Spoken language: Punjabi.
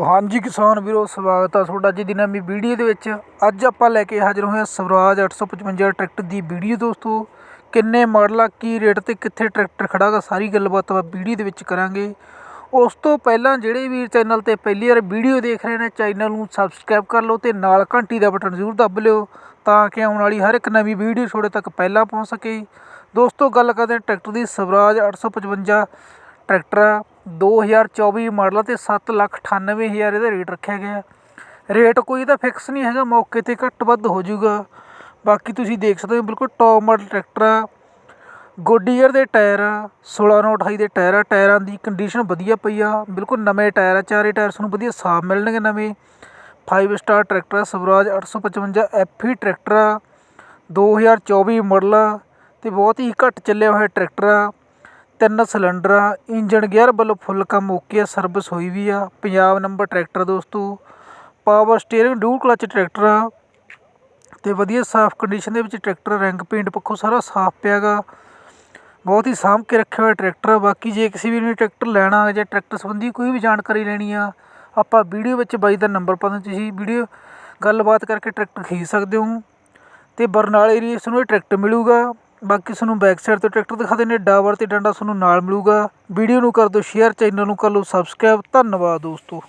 ਹਾਂਜੀ ਕਿਸਾਨ ਵੀਰੋ, ਸਵਾਗਤ ਆ ਤੁਹਾਡਾ ਅੱਜ ਦੀ ਨਵੀਂ ਵੀਡੀਓ ਦੇ ਵਿੱਚ। ਅੱਜ ਆਪਾਂ ਲੈ ਕੇ ਹਾਜ਼ਰ ਹੋਏ ਹਾਂ ਸਵਰਾਜ 855 ਟਰੈਕਟਰ ਦੀ ਵੀਡੀਓ ਦੋਸਤੋ। ਕਿੰਨੇ ਮਾਡਲ ਆ, ਕੀ ਰੇਟ ਤੇ ਕਿੱਥੇ ਟਰੈਕਟਰ ਖੜਾ ਗਾ, ਸਾਰੀ ਗੱਲਬਾਤ ਆਪਾਂ ਵੀਡੀਓ ਦੇ ਵਿੱਚ ਕਰਾਂਗੇ। ਉਸ ਤੋਂ ਪਹਿਲਾਂ ਜਿਹੜੇ ਵੀਰ ਚੈਨਲ ਤੇ ਪਹਿਲੀ ਵਾਰ ਵੀਡੀਓ ਦੇਖ ਰਹੇ ਨੇ, ਚੈਨਲ ਨੂੰ ਸਬਸਕ੍ਰਾਈਬ ਕਰ ਲਓ ਤੇ ਨਾਲ ਘੰਟੀ ਦਾ ਬਟਨ ਜ਼ਰੂਰ ਦੱਬ ਲਿਓ, ਤਾਂ ਕਿ ਆਉਣ ਵਾਲੀ ਹਰ ਇੱਕ ਨਵੀਂ ਵੀਡੀਓ ਤੁਹਾਡੇ ਤੱਕ ਪਹਿਲਾਂ ਪਹੁੰਚ ਸਕੇ। ਦੋਸਤੋ, ਗੱਲ ਕਰਦੇ ਹਾਂ ਟਰੈਕਟਰ ਦੀ ਸਵਰਾਜ 855 ਟਰੈਕਟਰ ਦੋ ਹਜ਼ਾਰ ਚੌਵੀ ਮਾਡਲ ਆ ਤੇ 798000 ਇਹਦਾ ਰੇਟ ਰੱਖਿਆ ਗਿਆ। ਰੇਟ ਕੋਈ ਇਹਦਾ ਫਿਕਸ ਨਹੀਂ ਹੈਗਾ, ਮੌਕੇ ਤੇ ਘੱਟ ਵੱਧ ਹੋ ਜਾਊਗਾ। ਬਾਕੀ ਤੁਸੀਂ ਦੇਖ ਸਕਦੇ ਹੋ, ਬਿਲਕੁਲ ਟੌਪ ਮਾਡਲ ਟਰੈਕਟਰ ਆ। ਗੋਡੀਅਰ ਦੇ ਟਾਇਰ ਆ 1628 ਦੇ ਟਾਇਰ ਆ। ਟਾਇਰਾਂ ਦੀ ਕੰਡੀਸ਼ਨ ਵਧੀਆ ਪਈ ਆ, ਬਿਲਕੁਲ ਨਵੇਂ ਟਾਇਰ ਆ। ਚਾਰੇ ਟਾਇਰ ਤੁਹਾਨੂੰ ਵਧੀਆ ਸਾਫ਼ ਮਿਲਣਗੇ ਨਵੇਂ। ਫਾਈਵ ਸਟਾਰ ਟਰੈਕਟਰ ਆ, ਸਵਰਾਜ 855 ਐਫੀ ਟਰੈਕਟਰ ਆ। 2024 ਮਾਡਲ ਆ ਅਤੇ ਬਹੁਤ ਹੀ ਘੱਟ ਚੱਲਿਆ ਹੋਇਆ ਟਰੈਕਟਰ ਆ। ਤਿੰਨ ਸਿਲੰਡਰ ਆ ਇੰਜਨ ਗੇਅਰ ਵੱਲੋਂ ਫੁੱਲ ਕੰਮ ਓਕੇ ਆ ਸਰਵਿਸ ਹੋਈ ਵੀ ਆ। ਪੰਜਾਬ ਨੰਬਰ ਟਰੈਕਟਰ ਦੋਸਤੋ, power steering dual clutch tractor ਆ ਤੇ ਵਧੀਆ ਸਾਫ਼ ਕੰਡੀਸ਼ਨ ਦੇ ਵਿੱਚ ਟਰੈਕਟਰ ਰੰਗ ਪੇਂਟ ਪੱਖੋਂ ਸਾਰਾ ਸਾਫ਼ ਪਿਆਗਾ। ਬਹੁਤ ਹੀ ਸਾਂਭ ਕੇ ਰੱਖਿਆ ਹੋਇਆ ਟਰੈਕਟਰ ਆ। ਬਾਕੀ ਜੇ ਕਿਸੇ ਵੀ ਨੇ ਟਰੈਕਟਰ ਲੈਣਾ ਜਾਂ ਟਰੈਕਟਰ ਸੰਬੰਧੀ ਕੋਈ ਵੀ ਜਾਣਕਾਰੀ ਲੈਣੀ ਆ, ਆਪਾਂ ਵੀਡੀਓ ਵਿੱਚ ਬਾਈ ਦਾ ਨੰਬਰ ਪਾ ਦਿੰਦੇ ਤੁਸੀਂ ਵੀਡੀਓ ਗੱਲਬਾਤ ਕਰਕੇ ਟਰੈਕਟਰ ਖਰੀਦ ਸਕਦੇ ਹੋ ਤੇ ਬਰਨਾਲੇ ਏਰੀਏ 'ਚ ਤੁਹਾਨੂੰ ਇਹ ਟਰੈਕਟਰ ਮਿਲੂਗਾ। ਬਾਕੀ ਤੁਹਾਨੂੰ ਬੈਕ ਸਾਈਡ ਤੋਂ ਟਰੈਕਟਰ ਦਿਖਾ ਦਿੰਦੇ ਡਾਵਰ ਤੇ ਡੰਡਾ ਤੁਹਾਨੂੰ ਨਾਲ ਮਿਲੂਗਾ। ਵੀਡੀਓ ਨੂੰ ਕਰ ਦਿਓ ਸ਼ੇਅਰ ਚੈਨਲ ਨੂੰ ਕਰ ਲਓ ਸਬਸਕ੍ਰਾਈਬ ਧੰਨਵਾਦ ਦੋਸਤੋ।